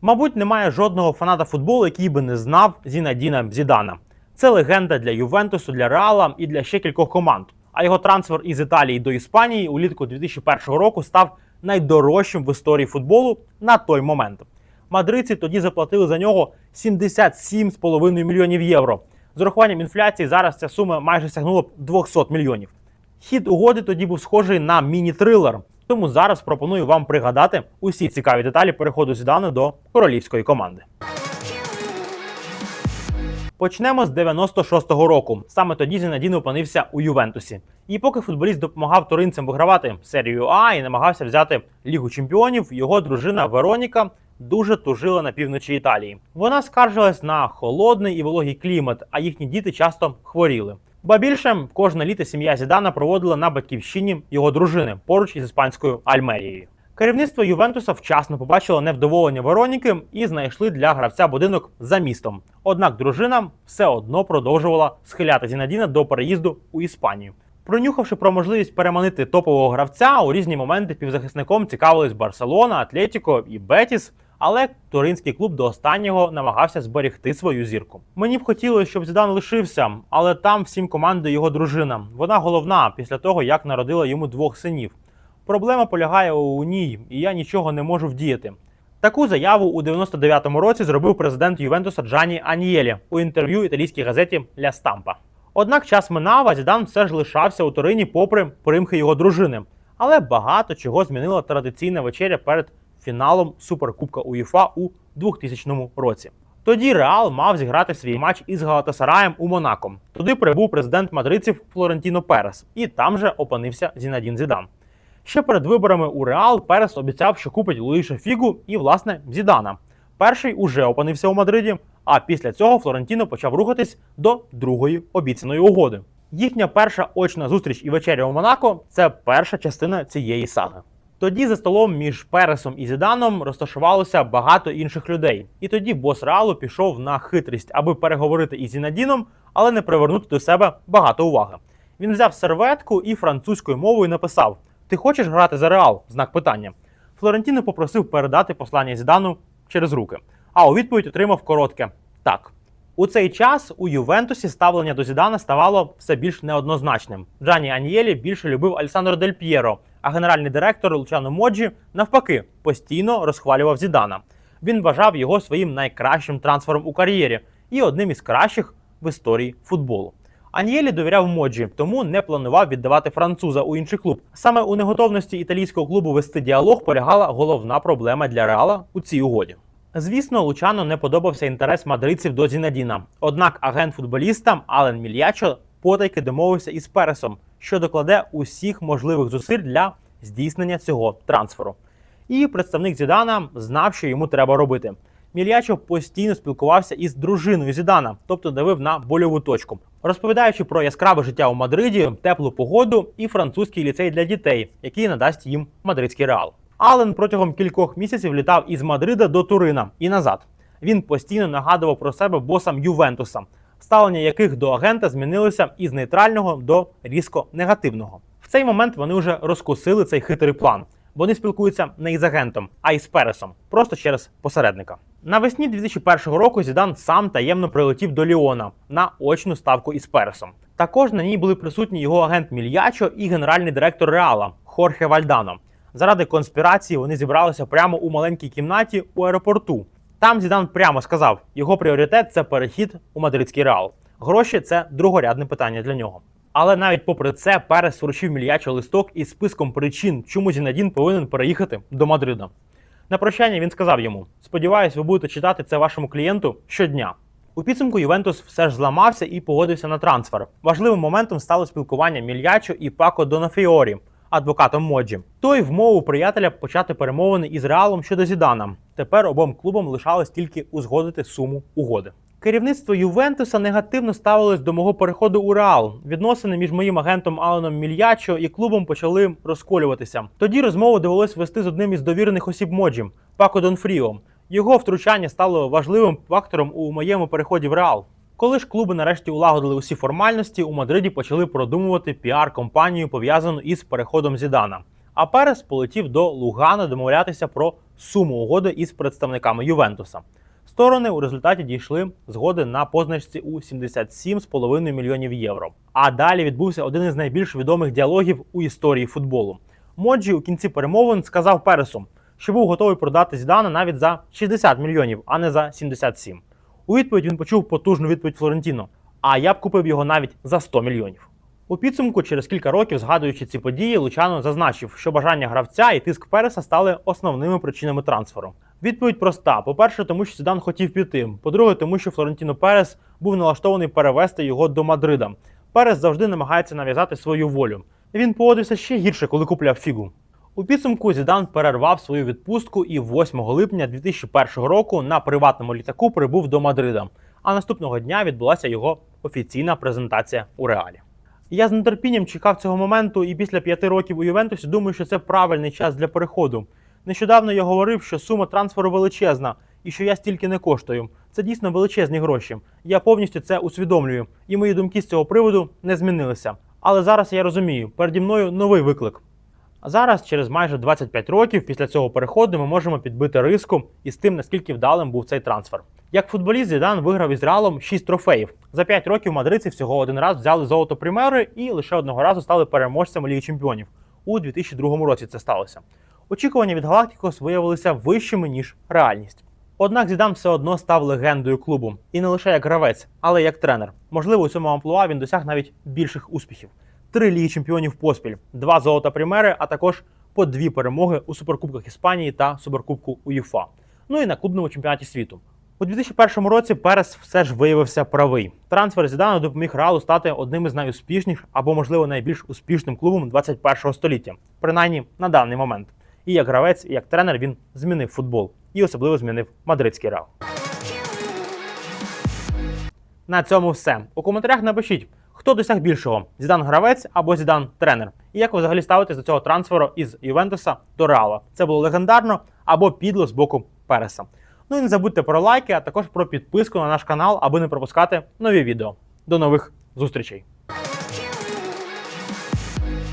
Мабуть, немає жодного фаната футболу, який би не знав Зінадіна Зідана. Це легенда для Ювентусу, для Реала і для ще кількох команд. А його трансфер із Італії до Іспанії улітку 2001 року став найдорожчим в історії футболу на той момент. Мадридці тоді заплатили за нього 77,5 мільйонів євро. З урахуванням інфляції зараз ця сума майже сягнула б 200 мільйонів. Хід угоди тоді був схожий на міні-трилер. Тому зараз пропоную вам пригадати усі цікаві деталі переходу Зідана до королівської команди. Почнемо з 96-го року. Саме тоді Зінадін опинився у Ювентусі. І поки футболіст допомагав туринцям вигравати серію А і намагався взяти Лігу чемпіонів, його дружина Вероніка дуже тужила на півночі Італії. Вона скаржилась на холодний і вологий клімат, а їхні діти часто хворіли. Ба більше кожне літо сім'я Зідана проводила на батьківщині його дружини поруч із іспанською Альмерією. Керівництво Ювентуса вчасно побачило невдоволення Вероніки і знайшли для гравця будинок за містом. Однак дружина все одно продовжувала схиляти Зінадіна до переїзду у Іспанію. Пронюхавши про можливість переманити топового гравця, у різні моменти півзахисником цікавились Барселона, Атлетіко і Бетіс. Але туринський клуб до останнього намагався зберегти свою зірку. Мені б хотілося, щоб Зідан лишився, але там всім команди його дружина. Вона головна після того, як народила йому двох синів. Проблема полягає у ній, і я нічого не можу вдіяти. Таку заяву у 99-му році зробив президент Ювентуса Джані Анієлі у інтерв'ю італійській газеті Ля Стампа. Однак час минав, а Зідан все ж лишався у Турині попри примхи його дружини. Але багато чого змінила традиційна вечеря перед фіналом Суперкубка УЄФА у 2000 році. Тоді Реал мав зіграти свій матч із Галатасараєм у Монако. Туди прибув президент мадридців Флорентіно Перес, і там же опинився Зінадін Зідан. Ще перед виборами у Реал Перес обіцяв, що купить Луїша Фігу і, власне, Зідана. Перший уже опинився у Мадриді, а після цього Флорентіно почав рухатись до другої обіцяної угоди. Їхня перша очна зустріч і вечеря у Монако це перша частина цієї саги. Тоді за столом між Пересом і Зіданом розташувалося багато інших людей. І тоді бос Реалу пішов на хитрість, аби переговорити із Зінадіном, але не привернути до себе багато уваги. Він взяв серветку і французькою мовою написав: Ти хочеш грати за Реал? Знак питання. Флорентіно попросив передати послання Зідану через руки. А у відповідь отримав коротке так. У цей час у Ювентусі ставлення до Зідана ставало все більш неоднозначним. Джані Анієлі більше любив Александро Дель П'єро, а генеральний директор Лучано Моджі навпаки постійно розхвалював Зідана. Він вважав його своїм найкращим трансфером у кар'єрі і одним із кращих в історії футболу. Анієлі довіряв Моджі, тому не планував віддавати француза у інший клуб. Саме у неготовності італійського клубу вести діалог полягала головна проблема для Реала у цій угоді. Звісно, Лучано не подобався інтерес мадридців до Зінадіна. Однак агент футболіста Ален Мільячо потайки домовився із Пересом, що докладе усіх можливих зусиль для здійснення цього трансферу. І представник Зідана знав, що йому треба робити. Мільячо постійно спілкувався із дружиною Зідана, тобто давив на больову точку, розповідаючи про яскраве життя у Мадриді, теплу погоду і французький ліцей для дітей, який надасть їм мадридський реал. Ален протягом кількох місяців літав із Мадрида до Турина і назад. Він постійно нагадував про себе босам Ювентуса, ставлення яких до агента змінилося із нейтрального до різко негативного. В цей момент вони вже розкусили цей хитрий план. Вони спілкуються не із агентом, а із Пересом, просто через посередника. Навесні 2001 року Зідан сам таємно прилетів до Ліона на очну ставку із Пересом. Також на ній були присутні його агент Мільячо і генеральний директор Реала Хорхе Вальдано. Заради конспірації вони зібралися прямо у маленькій кімнаті у аеропорту. Там Зідан прямо сказав, його пріоритет це перехід у мадридський реал. Гроші це другорядне питання для нього. Але навіть попри це, Перес вручив Мільячо листок із списком причин, чому Зінадін повинен переїхати до Мадрида. На прощання він сказав йому: Сподіваюсь, ви будете читати це вашому клієнту щодня. У підсумку Ювентус все ж зламався і погодився на трансфер. Важливим моментом стало спілкування Мільячо і Пако Донафіорі, адвокатом Моджі. Той вмовив приятеля почати перемовини із Реалом щодо Зідана. Тепер обом клубам лишалось тільки узгодити суму угоди. Керівництво Ювентуса негативно ставилось до мого переходу у Реал. Відносини між моїм агентом Аленом Мільячо і клубом почали розколюватися. Тоді розмову довелось вести з одним із довірених осіб Моджі Пако Донфріо. Його втручання стало важливим фактором у моєму переході в Реал. Коли ж клуби нарешті улагодили усі формальності, у Мадриді почали продумувати піар-компанію, пов'язану із переходом Зідана. А Перес полетів до Лугано домовлятися про суму угоди із представниками Ювентуса. Сторони у результаті дійшли згоди на позначці у 77,5 мільйонів євро. А далі відбувся один із найбільш відомих діалогів у історії футболу. Моджі у кінці перемовин сказав Пересу, що був готовий продати Зідана навіть за 60 мільйонів, а не за 77. У відповідь він почув потужну відповідь Флорентіно. А я б купив його навіть за 100 мільйонів. У підсумку, через кілька років, згадуючи ці події, Лучано зазначив, що бажання гравця і тиск Переса стали основними причинами трансферу. Відповідь проста: по-перше, тому що Зідан хотів піти. По-друге, тому що Флорентіно Перес був налаштований перевести його до Мадрида. Перес завжди намагається нав'язати свою волю. Він поводився ще гірше, коли купляв фігу. У підсумку Зідан перервав свою відпустку і 8 липня 2001 року на приватному літаку прибув до Мадрида. А наступного дня відбулася його офіційна презентація у реалі. Я з нетерпінням чекав цього моменту, і після п'яти років у Ювентусі думаю, що це правильний час для переходу. Нещодавно я говорив, що сума трансферу величезна і що я стільки не коштую. Це дійсно величезні гроші. Я повністю це усвідомлюю, і мої думки з цього приводу не змінилися. Але зараз я розумію, переді мною новий виклик. А зараз, через майже 25 років після цього переходу, ми можемо підбити риску із тим, наскільки вдалим був цей трансфер. Як футболіст Зідан виграв із Реалом 6 трофеїв. За 5 років мадридці всього один раз взяли золото примери і лише одного разу стали переможцями Ліги Чемпіонів. У 2002 році це сталося. Очікування від Галактикос виявилися вищими ніж реальність. Однак Зідан все одно став легендою клубу, і не лише як гравець, але й як тренер. Можливо, у цьому амплуа він досяг навіть більших успіхів. Три ліги чемпіонів поспіль, два золота примери, а також по дві перемоги у суперкубках Іспанії та суперкубку УЄФА. Ну і на клубному чемпіонаті світу. У 2001 році Перес все ж виявився правий. Трансфер Зідана допоміг Реалу стати одним із найуспішніших або, можливо, найбільш успішним клубом 21 століття, принаймні на даний момент. І як гравець, і як тренер він змінив футбол і особливо змінив мадридський Реал. На цьому все. У коментарях напишіть, хто досяг більшого: Зідан гравець або Зідан тренер. І як ви взагалі ставитесь до цього трансферу із Ювентуса до Реала? Це було легендарно або підло з боку Переса. Ну і не забудьте про лайки, а також про підписку на наш канал, аби не пропускати нові відео. До нових зустрічей!